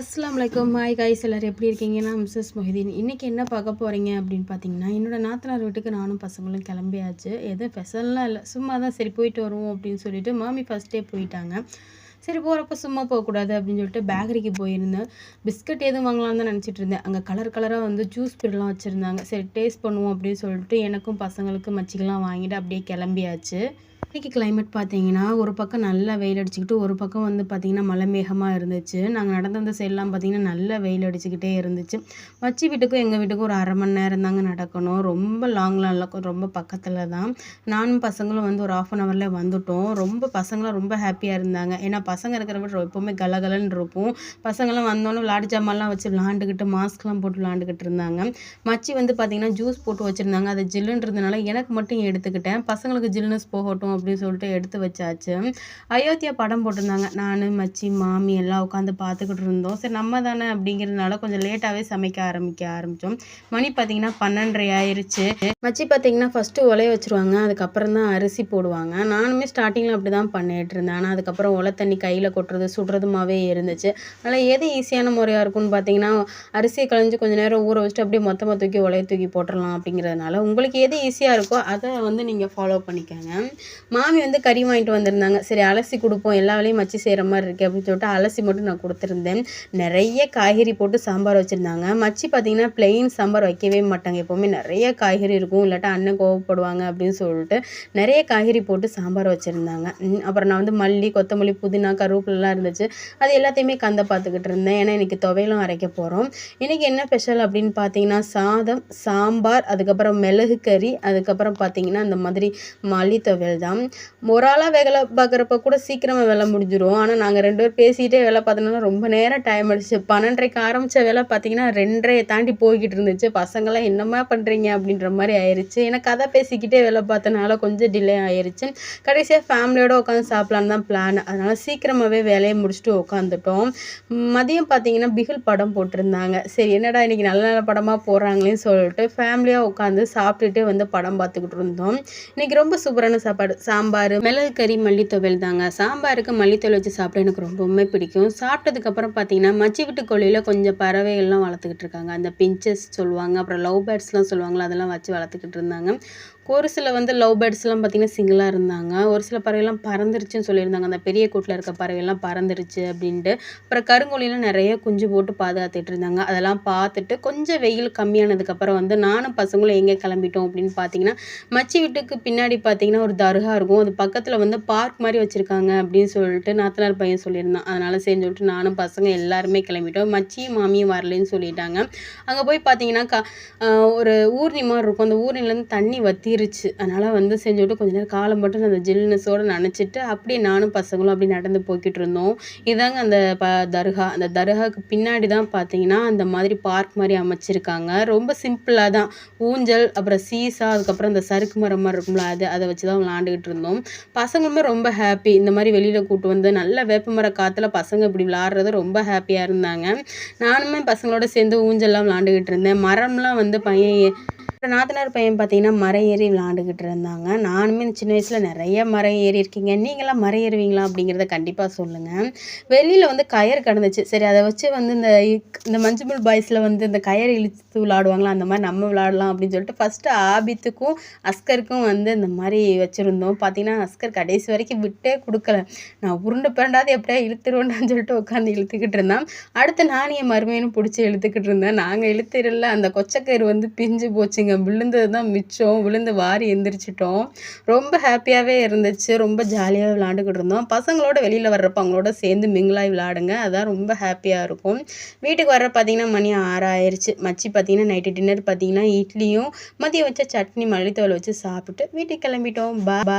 அஸ்லாம் வலைக்கம் hi guys எல்லோரும் எப்படி இருக்கீங்க? நான் மிஸ்ஸஸ் மொஹிதீன். இன்றைக்கி என்ன பார்க்க போகிறீங்க அப்படின்னு பார்த்தீங்கன்னா என்னோடய நாத்தனார் வீட்டுக்கு நானும் பசங்களும் கிளம்பியாச்சு. எதுவும் ஸ்பெஷல்லாம் இல்லை. சும்மா தான் சரி போயிட்டு வருவோம் அப்படின்னு சொல்லிட்டு மாமி ஃபஸ்ட்டே போயிட்டாங்க. சரி போகிறப்ப சும்மா போகக்கூடாது அப்படின்னு சொல்லிட்டு பேக்கரிக்கு போயிருந்தேன். பிஸ்கட் எதுவும் வாங்கலாம்னு தான் நினச்சிட்டு இருந்தேன். அங்கே கலர் கலராக வந்து ஜூஸ் பிரெட்லாம் வச்சுருந்தாங்க. சரி டேஸ்ட் பண்ணுவோம் அப்படின்னு சொல்லிட்டு எனக்கும் பசங்களுக்கும் மச்சிக்கெல்லாம் வாங்கிட்டு அப்படியே கிளம்பியாச்சு. இன்றைக்கி கிளைமேட் பார்த்தீங்கன்னா ஒரு பக்கம் நல்லா வெயில் அடிச்சுக்கிட்டு ஒரு பக்கம் வந்து பார்த்திங்கன்னா மலைமேகமாக இருந்துச்சு. நாங்கள் நடந்த அந்த சைட்லாம் பார்த்திங்கன்னா நல்லா வெயில் அடிச்சுக்கிட்டே இருந்துச்சு. மச்சி வீட்டுக்கும் எங்கள் வீட்டுக்கும் ஒரு அரை மணி நேரம் தாங்க நடக்கணும். ரொம்ப லாங்லாம் இல்லை. ரொம்ப பக்கத்தில் தான். நானும் பசங்களும் வந்து ஒரு ஆஃப் அன் ஹவரில் வந்துட்டோம். ரொம்ப பசங்களாம் ரொம்ப ஹாப்பியாக இருந்தாங்க. ஏன்னா பசங்க இருக்கிற விட எப்போவுமே கலகலன்னு இருப்போம். பசங்களாம் வந்தோன்னே விளாடு ஜாமான்லாம் வச்சு விளாண்டுக்கிட்டு மாஸ்க்லாம் போட்டு விளாண்டுக்கிட்டு இருந்தாங்க. மச்சி வந்து பார்த்திங்கன்னா ஜூஸ் போட்டு வச்சுருந்தாங்க. அது ஜில்லுன்றதுனால எனக்கு மட்டும் எடுத்துக்கிட்டேன். பசங்களுக்கு ஜில்னஸ் போகட்டும் அப்படின்னு சொல்லிட்டு எடுத்து வச்சாச்சு. அயோத்தியா படம் போட்டிருந்தாங்க. நான் மச்சி மாமி எல்லாம் உட்காந்து பார்த்துக்கிட்டு இருந்தோம். சரி நம்ம தானே அப்படிங்கிறதுனால கொஞ்சம் லேட்டாகவே சமைக்க ஆரம்பிக்க ஆரம்பித்தோம் மணி பார்த்தீங்கன்னா பன்னெண்டரை ஆயிடுச்சு மச்சி பார்த்தீங்கன்னா ஃபஸ்ட்டு உலைய வச்சுருவாங்க. அதுக்கப்புறம் தான் அரிசி போடுவாங்க. நானுமே ஸ்டார்டிங்கில் அப்படி தான் பண்ணிட்டு இருந்தேன். ஆனால் அதுக்கப்புறம் உலை தண்ணி கையில் கொட்டுறது சுடுறதுமாவே இருந்துச்சு. அதனால் எது ஈஸியான முறையாக இருக்கும்னு பார்த்தீங்கன்னா அரிசியை களைஞ்சி கொஞ்சம் நேரம் ஊற வச்சுட்டு அப்படியே மொத்தமாக தூக்கி உலைய தூக்கி போட்டுடலாம் அப்படிங்கிறதுனால உங்களுக்கு எது ஈஸியாக இருக்கோ அதை வந்து நீங்கள் ஃபாலோ பண்ணிக்கோங்க. மாமி வந்து கறி வாங்கிட்டு வந்திருந்தாங்க. சரி அலசி கொடுப்போம் எல்லா வேலையும் வச்சு செய்கிற மாதிரி இருக்குது அப்படின்னு சொல்லிட்டு அலசி மட்டும் நான் கொடுத்துருந்தேன். நிறைய காய்கறி போட்டு சாம்பார் வச்சுருந்தாங்க. மச்சி பார்த்திங்கன்னா பிளெயின் சாம்பார் வைக்கவே மாட்டாங்க. எப்போவுமே நிறைய காய்கறி இருக்கும். இல்லாட்டா அண்ணன் கோவப்படுவாங்க அப்படின்னு சொல்லிட்டு நிறைய காய்கறி போட்டு சாம்பார் வச்சுருந்தாங்க. அப்புறம் நான் வந்து மல்லி கொத்தமல்லி புதினா கருவேப்பிலாம் இருந்துச்சு. அது எல்லாத்தையுமே கந்த பார்த்துக்கிட்டு இருந்தேன். ஏன்னா இன்றைக்கி துவையலும் அரைக்க போகிறோம் இன்றைக்கி என்ன ஸ்பெஷல் அப்படின்னு பார்த்தீங்கன்னா சாதம் சாம்பார் அதுக்கப்புறம் மிளகு கறி அதுக்கப்புறம் பார்த்தீங்கன்னா அந்த மாதிரி மல்லி துவையல் தான். ஒரு ஆளாக வேலை பார்க்குறப்ப கூட சீக்கிரமாக வேலை முடிஞ்சிடும் ஆனால் நாங்கள் ரெண்டு பேர் பேசிகிட்டே வேலை பார்த்தனால ரொம்ப நேரம் டைம் அடிச்சு பன்னெண்டரைக்கு ஆரம்பித்த வேலை பார்த்தீங்கன்னா ரெண்டரையை தாண்டி போய்கிட்டு இருந்துச்சு. பசங்களாம் என்னம்மா பண்ணுறீங்க அப்படின்ற மாதிரி ஆயிடுச்சு ஏன்னா கதை பேசிக்கிட்டே வேலை பார்த்தனால கொஞ்சம் டிலே ஆயிடுச்சு கடைசியாக ஃபேமிலியோடு உட்காந்து சாப்பிட்லான்னு தான் பிளான் அதனால் சீக்கிரமாகவே வேலையை முடிச்சுட்டு உட்காந்துட்டோம். மதியம் பார்த்தீங்கன்னா பிகில் படம் போட்டிருந்தாங்க. சரி என்னடா இன்றைக்கி நல்ல நல்ல படமாக போடுறாங்களேன்னு சொல்லிட்டு ஃபேமிலியாக உட்காந்து சாப்பிட்டுட்டு வந்து படம் பார்த்துக்கிட்டு இருந்தோம். இன்றைக்கி ரொம்ப சூப்பரான சாப்பாடு சாம்பார் மிளகு கறி மல்லித்தொவையல் தாங்க. சாம்பாருக்கு மல்லித்தொலை வச்சு சாப்பிட எனக்கு ரொம்பவுமே பிடிக்கும். சாப்பிட்டதுக்கப்புறம் பார்த்தீங்கன்னா மச்சி விட்டு கோழியில் கொஞ்சம் பறவைகள்லாம் வளர்த்துக்கிட்டு இருக்காங்க. அந்த பிஞ்சஸ் சொல்லுவாங்க அப்புறம் லவ் பேர்ட்ஸ்லாம் சொல்லுவாங்களா அதெல்லாம் வச்சு வளர்த்துக்கிட்டு இருந்தாங்க. ஒரு சில வந்து லவ் பேர்ட்ஸ்லாம் பார்த்திங்கன்னா சிங்கிளாக இருந்தாங்க. ஒரு சில பறவைலாம் பறந்துருச்சுன்னு சொல்லியிருந்தாங்க. அந்த பெரிய கூட்டில் இருக்க பறவைலாம் பறந்துருச்சு அப்படின்ட்டு. அப்புறம் கருங்கோழிலாம் நிறைய குஞ்சு போட்டு பாதுகாத்துட்டு இருந்தாங்க. அதெல்லாம் பார்த்துட்டு கொஞ்சம் வெயில் கம்மியானதுக்கப்புறம் வந்து நானும் பசங்களும் எங்கே கிளம்பிட்டோம் அப்படின்னு பார்த்தீங்கன்னா மச்சி வீட்டுக்கு பின்னாடி பார்த்தீங்கன்னா ஒரு தர்கா இருக்கும். அது பக்கத்தில் வந்து பார்க் மாதிரி வச்சுருக்காங்க அப்படின்னு சொல்லிட்டு நாத்தனார் பையன் சொல்லியிருந்தான். அதனால் சரின்னு சொல்லிட்டு நானும் பசங்க எல்லாருமே கிளம்பிட்டோம். மச்சியும் மாமியும் வரலன்னு சொல்லிட்டாங்க. அங்கே போய் பார்த்தீங்கன்னா க ஒரு ஊர்னி மாதிரி இருக்கும். அந்த ஊர்னிலேருந்து தண்ணி வத்தி ஆயிருச்சு அதனால் வந்து செஞ்சுட்டு கொஞ்ச நேரம் காலம் மட்டும் அந்த ஜில்னஸோடு நினச்சிட்டு அப்படியே நானும் பசங்களும் அப்படி நடந்து போய்கிட்டு இருந்தோம். இதாங்க அந்த ப தர்கா. அந்த தர்காவுக்கு பின்னாடி தான் பார்த்தீங்கன்னா அந்த மாதிரி பார்க் மாதிரி அமைச்சிருக்காங்க. ரொம்ப சிம்பிளாக தான். ஊஞ்சல் அப்புறம் சீசா அதுக்கப்புறம் அந்த சறுக்கு மரம் மாதிரி இருக்கும்ல அது அதை வச்சு தான் விளாண்டுக்கிட்டு இருந்தோம். பசங்களுமே ரொம்ப ஹாப்பி இந்த மாதிரி வெளியில் கூட்டு வந்து நல்ல வேப்பமர காற்றுல பசங்க இப்படி விளாட்றது ரொம்ப ஹாப்பியாக இருந்தாங்க. நானுமே பசங்களோட சேர்ந்து ஊஞ்சல்லாம் விளாண்டுக்கிட்டு இருந்தேன். மரம்லாம் வந்து பையன் நாத்தனார் பையன் பார்த்தீங்கன்னா மரம் ஏறி விளாண்டுக்கிட்டு இருந்தாங்க. நானுமே சின்ன வயசில் நிறைய மரம் ஏறி இருக்கீங்க. நீங்களாம் மரம் ஏறுவீங்களா அப்படிங்கிறத கண்டிப்பாக சொல்லுங்கள் வெளியில் வந்து கயர் கிடந்துச்சு. சரி அதை வச்சு வந்து இந்த இந்த மஞ்சுமல் பாய்ஸில் வந்து இந்த கயர் இழுத்து விளாடுவாங்களா அந்த மாதிரி நம்ம விளாடலாம் அப்படின்னு சொல்லிட்டு ஃபஸ்ட்டு ஆபித்துக்கும் அஸ்கருக்கும் வந்து இந்த மாதிரி வச்சுருந்தோம். பார்த்தீங்கன்னா அஸ்கர் கடைசி வரைக்கும் விட்டே கொடுக்கல. நான் உருண்டை பிறண்டாவது எப்படியா இழுத்துருவேண்டான்னு சொல்லிட்டு உட்காந்து இழுத்துக்கிட்டு இருந்தேன். அடுத்து நான் என் மருமையினும் பிடிச்சி இழுத்துக்கிட்டு இருந்தேன். நாங்கள் இழுத்துறல அந்த கொச்சக்கயிறு வந்து பிஞ்சு போச்சுங்க. நீங்கள் விழுந்தது தான் மிச்சம் விழுந்து வாரி எந்திரிச்சிட்டோம். ரொம்ப ஹாப்பியாகவே இருந்துச்சு. ரொம்ப ஜாலியாக விளாண்டுக்கிட்டு இருந்தோம். பசங்களோட வெளியில் வர்றப்ப அவங்களோட சேர்ந்து மிங்கிளாகி விளாடுங்க அதான் ரொம்ப ஹாப்பியாக இருக்கும். வீட்டுக்கு வர பார்த்தீங்கன்னா மணி ஆறாயிருச்சு. மச்சி பார்த்தீங்கன்னா நைட்டு டின்னர் பார்த்தீங்கன்னா இட்லியும் மதியம் வச்ச சட்னி மல்லித்தோல் வச்சு சாப்பிட்டு வீட்டுக்கு கிளம்பிட்டோம். பா